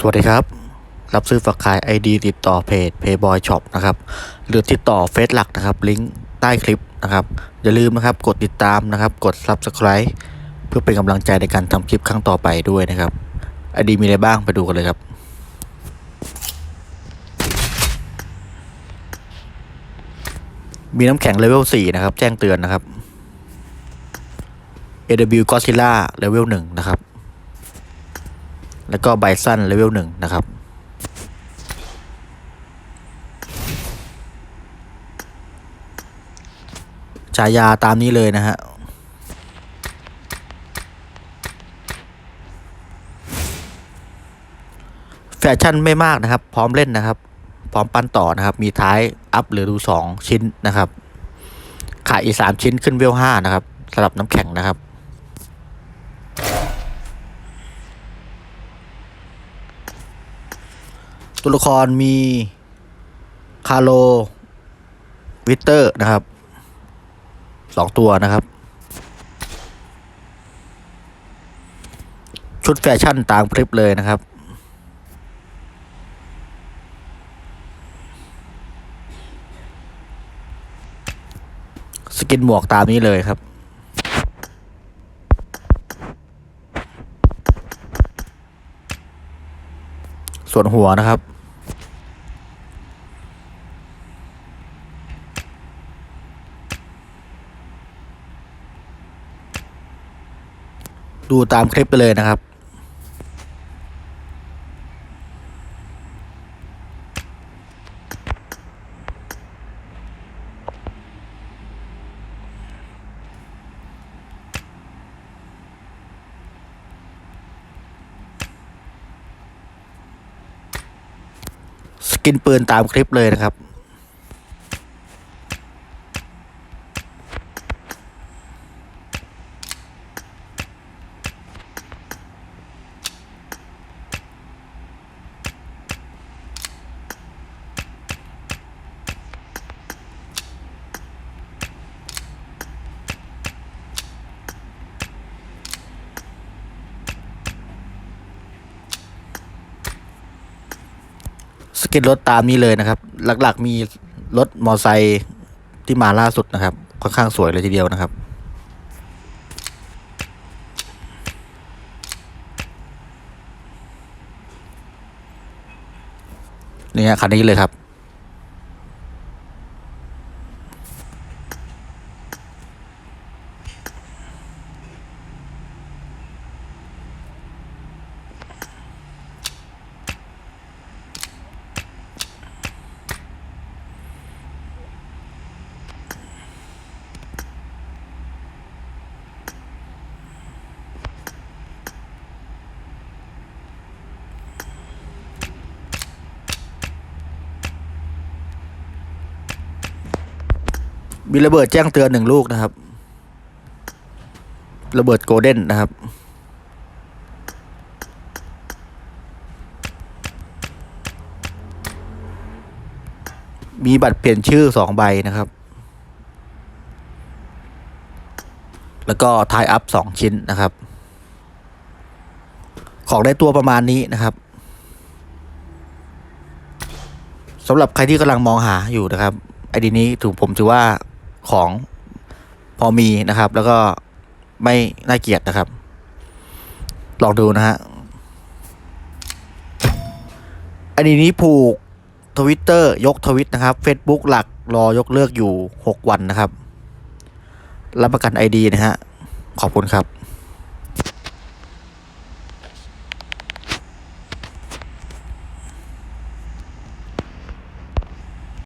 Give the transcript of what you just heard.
สวัสดีครับ รับซื้อฝากขาย ID ติดต่อเพจ Payboy Shop นะครับ หรือติดต่อเฟซหลักนะครับ ลิงก์ใต้คลิปนะครับ อย่าลืมนะครับ กดติดตามนะครับ กด Subscribe เพื่อเป็นกำลังใจในการทำคลิปครั้งต่อไปด้วยนะครับ ID มีอะไรบ้างไปดูกันเลยครับ มีน้ำแข็งเลเวล 4 นะครับ แจ้งเตือนนะครับ AW Godzilla เลเวล 1 นะครับ แล้วก็ไบซันเลเวลหนึ่งนะครับ ฉายาตามนี้เลยนะฮะ แฟชั่นไม่มากนะครับ พร้อมเล่นนะครับ พร้อมปั้นต่อนะครับ มีท้ายอัพหรือดูสองชิ้นนะครับ ขายอีกสามชิ้นขึ้นเวลห้านะครับสำหรับน้ำแข็งนะครับ ตัวละครมี คาโล วิเตอร์นะครับสองตัวนะครับ ชุดแฟชั่นตามคลิปเลยนะครับ สกินหมวกตามนี้เลยครับส่วนหัวนะครับ ดูตามคลิปไปเลยนะครับ สกินปืนตามคลิปเลยนะครับ สกินรถตามนี้เลยนะครับ หลักๆมีรถมอไซค์ที่มาล่าสุดนะครับ ค่อนข้างสวยเลยทีเดียวนะครับนี่ฮะคันนี้เลยครับ มีระเบิดแจ้งเตือนหนึ่งลูกนะครับ ระเบิดโกลเด้นนะครับ มีบัตรเปลี่ยนชื่อสองใบนะครับ แล้วก็ทายอัพสองชิ้นนะครับ ของได้ตัวประมาณนี้นะครับสำหรับใครที่กำลังมองหาอยู่นะครับไอดีนี้ถูกผมถือว่า ของพอมีนะครับ แล้วก็ไม่น่าเกลียดนะครับ ลองดูนะฮะไอดีนี้ผูกทวิตเตอร์ยกทวิตนะครับ Facebook หลักรอยกเลิกอยู่ 6 วันนะครับ รับประกันไอดีนะฮะ ขอบคุณครับ